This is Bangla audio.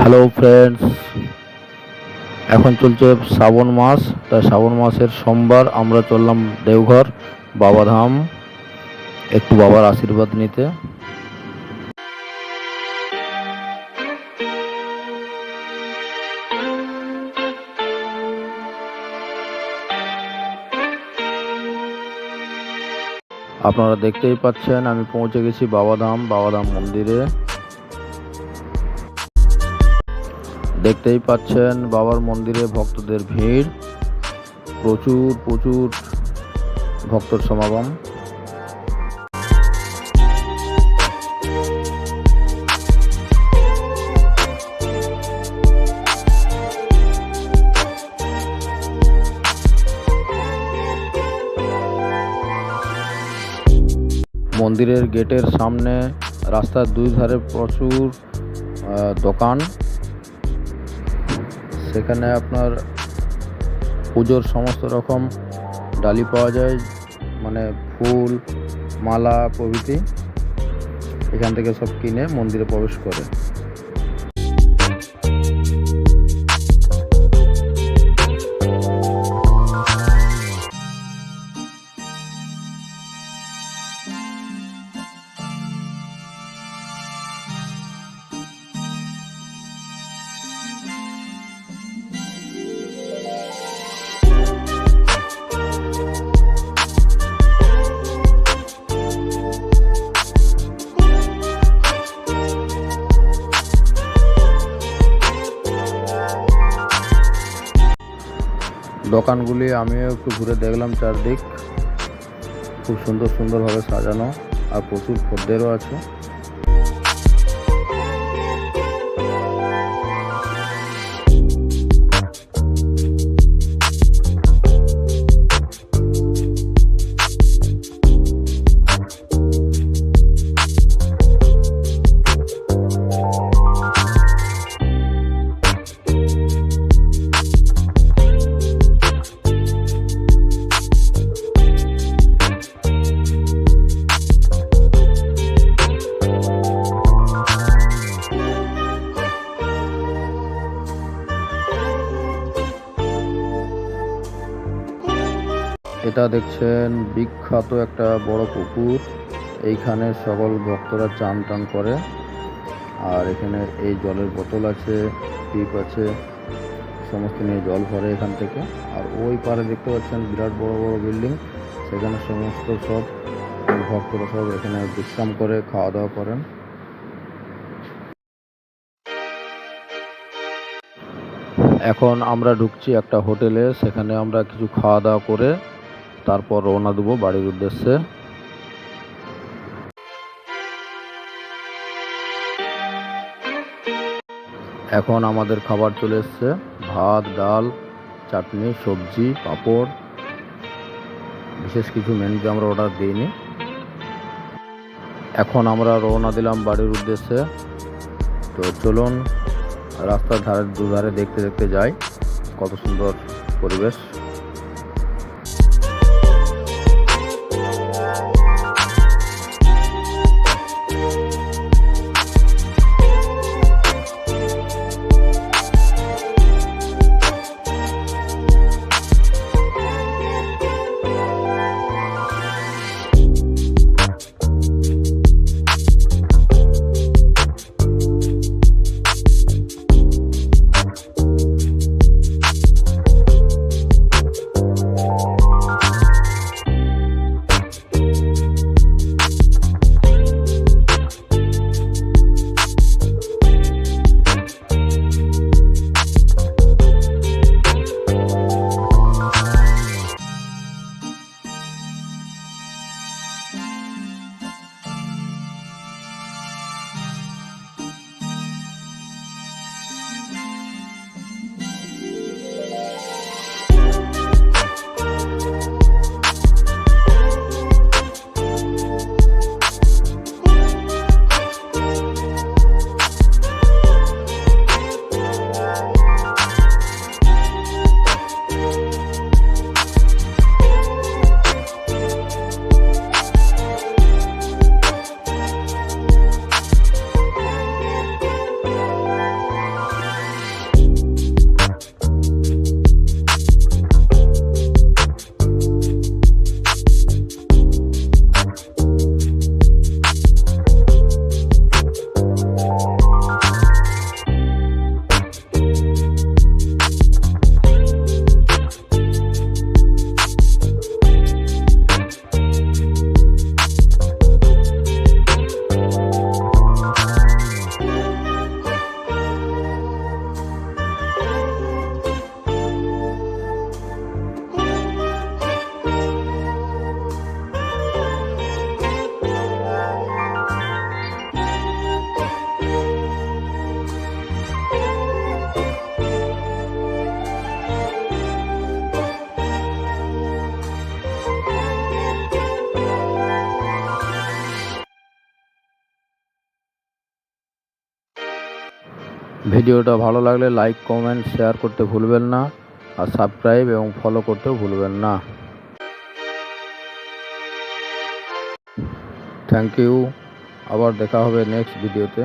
হ্যালো ফ্রেন্ডস এখন চলছে শ্রাবণ মাস। তাই শ্রাবণ মাসের সোমবার আমরা চললাম দেওঘর, বাবাধাম। একটু বাবার আশীর্বাদ নিতে। আপনারা দেখতেই পাচ্ছেন, আমি পৌঁছে গেছি বাবাধাম বাবাধাম মন্দিরে। দেখতেই পাচ্ছেন বাবার মন্দিরে ভক্তদের ভিড়। প্রচুর প্রচুর ভক্তর সমাগম। মন্দিরের গেটের সামনে রাস্তার দুই ধারে প্রচুর দোকান। সেখানে আপনার পুজোর সমস্ত রকম ডালি পাওয়া যায় মানে ফুল, মালা প্রভৃতি এখান থেকে সব কিনে মন্দিরে প্রবেশ করে। দোকানগুলি আমিও একটু ঘুরে দেখলাম চারদিক। খুব সুন্দর সুন্দরভাবে সাজানো আর প্রচুর খদ্দেরও আছে। এটা দেখছেন বিখ্যাত একটা বড় পুকুর। এইখানে সকল ভক্তরা চান টান করে। আর এখানে এই জলের বোতল আছে, টিপ আছে, সমস্ত নিয়ে জল ভরে এখান থেকে। আর ওই পারে দেখতে পাচ্ছেন বিরাট বড় বড় বিল্ডিং। সেখানে সমস্ত সব ভক্তরা সব এখানে বিশ্রাম করে, খাওয়া দাওয়া করেন। এখন আমরা ঢুকছি একটা হোটেলে। সেখানে আমরা কিছু খাওয়া দাওয়া করে তারপর রওনা দেবো বাড়ির উদ্দেশ্যে। এখন আমাদের খাবার চলে এসছে, ভাত, ডাল, চাটনি, সবজি, পাঁপড়। বিশেষ কিছু মেনুতে আমরা অর্ডার দিইনি। এখন আমরা রওনা দিলাম বাড়ির উদ্দেশ্যে। তো চলুন রাস্তার ধারে দুধারে দেখতে দেখতে যাই, কত সুন্দর পরিবেশ। ভিডিওটা ভালো লাগলে লাইক কমেন্ট শেয়ার করতে ভুলবেন না আর সাবস্ক্রাইব এবং ফলো করতেও ভুলবেন না। থ্যাংক ইউ আবার দেখা হবে নেক্সট ভিডিওতে